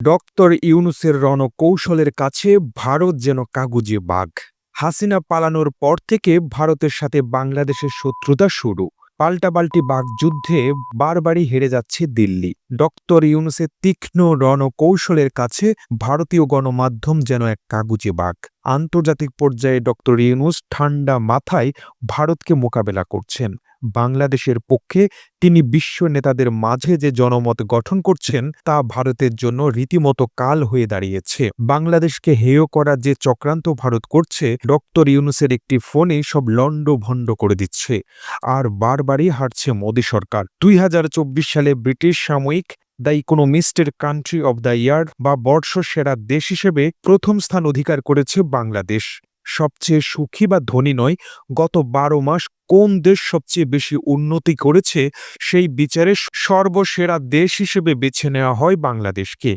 Doctor ইউনুসের রণকৌশলের কাছে ভারত যেন কাগুজে বাঘ। হাসিনা পালানোর পর থেকে ভারতের সাথে বাংলাদেশের শত্রুতা শুরু। পাল্টাপাল্টি বাগযুদ্ধে বারবারই হেরে যাচ্ছে দিল্লি। ডক্টর ইউনুসের তীক্ষ্ণ রণকৌশলের কাছে ভারতীয় গণমাধ্যম যেন এক কাগুজে বাঘ। আন্তর্জাতিক পর্যায়ে ডক্টর ইউনুস ঠান্ডা মাথায় ভারতকে মোকাবেলা করছেন। বাংলাদেশের পক্ষে তিনি বিশ্ব নেতাদের মাঝে যে জনমত গঠন করছেন, তা ভারতের জন্য রীতিমতো কাল হয়ে দাঁড়িয়েছে। বাংলাদেশকে হেয় করা যে চক্রান্ত ভারত করছে, ডক্টর ইউনুসের একটি ফোনে সব লণ্ডভণ্ড করে দিচ্ছে। আর বারবারই হারছে মোদী সরকার। দুই হাজার চব্বিশ সালে ব্রিটিশ সাময়িক দ্য ইকোনমিস্টের কান্ট্রি অব দ্য ইয়ার বা বর্ষ সেরা দেশ হিসেবে প্রথম স্থান অধিকার করেছে বাংলাদেশ। সবচেয়ে সুখী বা ধনী নয়, গত বারো মাস কোন দেশ সবচেয়ে বেশি উন্নতি করেছে সেই বিচারে সর্বসেরা দেশ হিসেবে বেছে নেওয়া হয় বাংলাদেশকে।